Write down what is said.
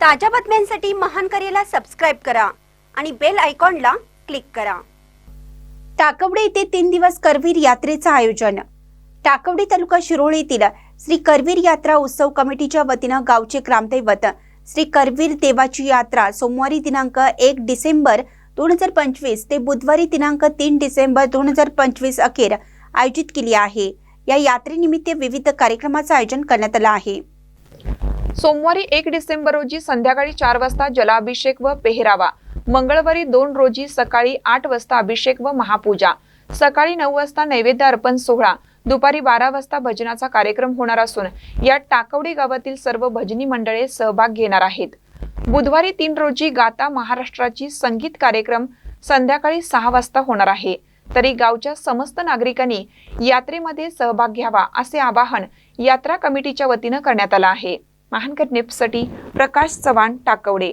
ताज्या बातम्यांसाठी महान करेला सबस्क्राईब करा आणि बेल आयकॉनला क्लिक करा. टाकवडे येथे तीन दिवस करवीर यात्रेचं आयोजन. टाकवडे तालुका शिरोळ येथील श्री करवीर यात्रा उत्सव कमिटीच्या वतीनं गावचे ग्रामदैवत श्री करवीर देवाची यात्रा सोमवारी दिनांक एक डिसेंबर दोन हजार पंचवीस ते बुधवारी दिनांक तीन डिसेंबर दोन हजार पंचवीस अखेर आयोजित केली आहे. या यात्रेनिमित्त विविध कार्यक्रमाचं आयोजन करण्यात आलं आहे. सोमवारी एक डिसेंबर रोजी संध्याकाळी चार वाजता जलाभिषेक व पेहरावा. मंगळवारी दोन रोजी सकाळी आठ वाजता अभिषेक व महापूजा. सकाळी नऊ वाजता नैवेद्य अर्पण सोहळा. दुपारी बारा वाजता भजनाचा कार्यक्रम होणार असून यात टाकवडी गावातील सर्व भजनी मंडळे सहभाग घेणार आहेत. बुधवारी तीन रोजी गाता महाराष्ट्राची संगीत कार्यक्रम संध्याकाळी सहा वाजता होणार आहे. तरी गावच्या समस्त नागरिकांनी यात्रेमध्ये सहभाग घ्यावा असे आवाहन यात्रा कमिटीच्या वतीनं करण्यात आलं आहे. महानकर निप्ससाठी प्रकाश चव्हाण टाकवडे.